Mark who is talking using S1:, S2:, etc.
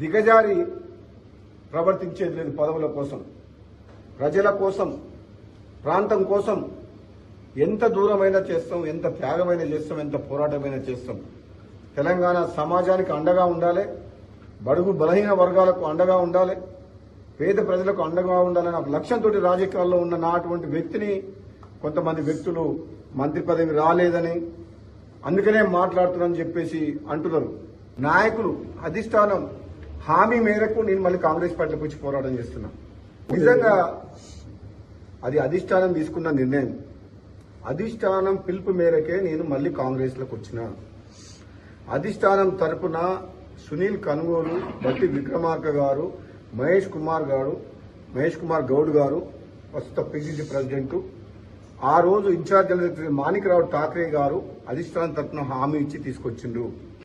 S1: దిగజారి ప్రవర్తించేది లేదు పదవుల కోసం. ప్రజల కోసం ప్రాంతం కోసం ఎంత దూరమైనా చేస్తాం ఎంత త్యాగమైనా చేస్తాం ఎంత పోరాటమైనా చేస్తాం. తెలంగాణ సమాజానికి అండగా ఉండాలి. బడుగు బలహీన వర్గాలకు అండగా ఉండాలి. పేద ప్రజలకు అండగా ఉండాలనే ఒక లక్ష్యంతో రాజకీయాల్లో ఉన్న నా అటువంటి వ్యక్తిని కొంతమంది వ్యక్తులు మంత్రి పదవి రాలేదని అందుకనే మాట్లాడుతున్నానని చెప్పేసి అంటున్నారు. నాయకులు అధిష్టానం హామీ మేరకు నేను మళ్ళీ కాంగ్రెస్ పార్టీలోకి వచ్చి పోరాటం చేస్తున్నా. నిజంగా అది అధిష్టానం తీసుకున్న నిర్ణయం. అధిష్టానం పిలుపు మేరకే నేను మళ్ళీ కాంగ్రెస్లోకి వచ్చిన అధిష్టానం తరపున సునీల్ కనుగోలు బట్టి విక్రమార్క గారు మహేష్ కుమార్ గారు మహేష్ కుమార్ గౌడ్ గారు ప్రస్తుత పిసిసి ప్రెసిడెంట్. ఆ రోజు ఇన్ఛార్జ్ మాణిక్రావు ఠాక్రే గారు అధిష్టానం తరపున హామీ ఇచ్చి తీసుకొచ్చిండ్రు.